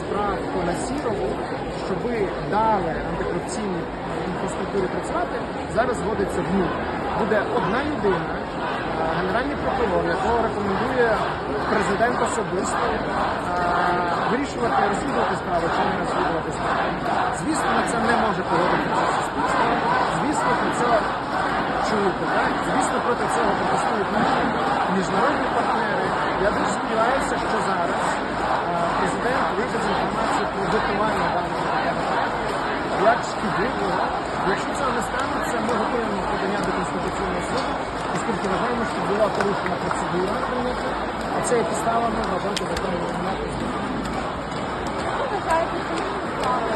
справ по Насірову, щоб дали антикорупційній інфраструктурі працювати, зараз зводиться в нуль. Буде одна людина, е, генеральний прокурор, якого рекомендує президент особисто е, вирішувати, розслідувати справу чи не розслідувати справу. Звісно, на це не може погодитися суспільство. Звісно, про це чути? Звісно, проти цього протестують наші міжнародні партнери. Я дуже сподіваюся, що зараз е, президент вийде з інформацією про готування даного законопроекту, як шкідливого. Якщо цього не станеться, ми готуємо подання до Конституційного суду, оскільки вважаємо, що була порушена процедура прийняття, а це є підставами вважати законом виконати. Ви вважаєте, що ми не стали?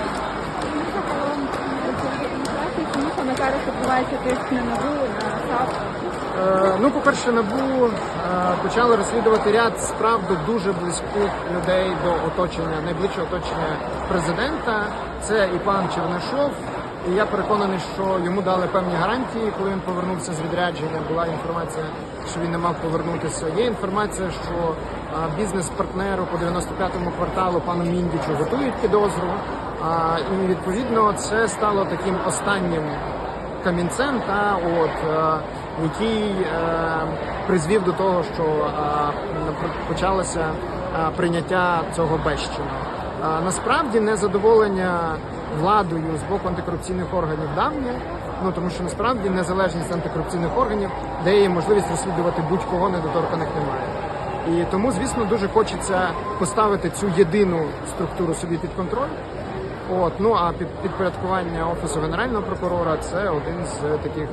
Тому що загалом адміністрації, тому що на зараз відбувається тиск на НАБУ, на САП. Е, Ну, по-перше, НАБУ е, почали розслідувати ряд справ до дуже близьких людей до оточення, найближчого оточення президента. Це і пан Чернишов. І я переконаний, що йому дали певні гарантії, коли він повернувся з відрядження. Була інформація, що він не мав повернутися. Є інформація, що бізнес-партнеру по 95-му кварталу пану Міндічу готують підозру. І відповідно це стало таким останнім камінцем, та от який е, призвів до того, що е, почалося е, прийняття цього безчину. Е, насправді незадоволення владою з боку антикорупційних органів давнє. Ну тому що насправді незалежність антикорупційних органів дає можливість розслідувати будь-кого недоторканих немає. І тому, звісно, дуже хочеться поставити цю єдину структуру собі під контроль. От, ну а під підпорядкування офісу генерального прокурора це один з таких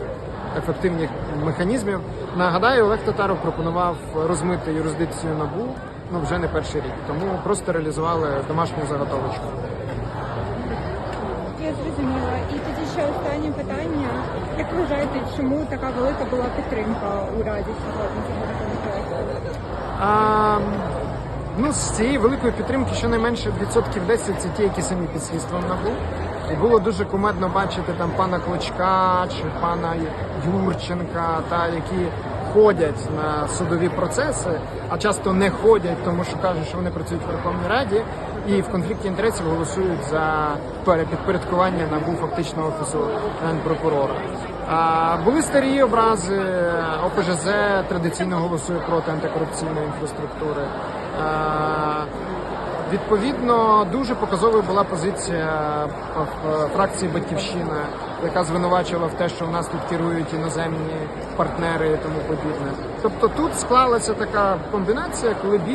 ефективних механізмів. Нагадаю, Олег Татаров пропонував розмити юрисдикцію набу ну вже не перший рік, тому просто реалізували домашню заготовочку. Я зрозуміла. І тоді ще останнє питання. Як ви вважаєте, чому така велика була підтримка у Раді сьогодні цього ну, з цієї великої підтримки щонайменше відсотків 10 це ті, які самі під слідством набув. І було дуже кумедно бачити там пана Клочка чи пана Юрченка, та які ходять на судові процеси, а часто не ходять, тому що кажуть, що вони працюють в Верховній Раді, і в конфлікті інтересів голосують за перепідпорядкування набу фактично офісу генпрокурора. А, були старі образи. ОПЖЗ традиційно голосує проти антикорупційної інфраструктури. А, Відповідно, дуже показовою була позиція е, фракції Батьківщина, яка звинувачувала в те, що в нас тут керують іноземні партнери і тому подібне. Тобто тут склалася така комбінація, коли більше.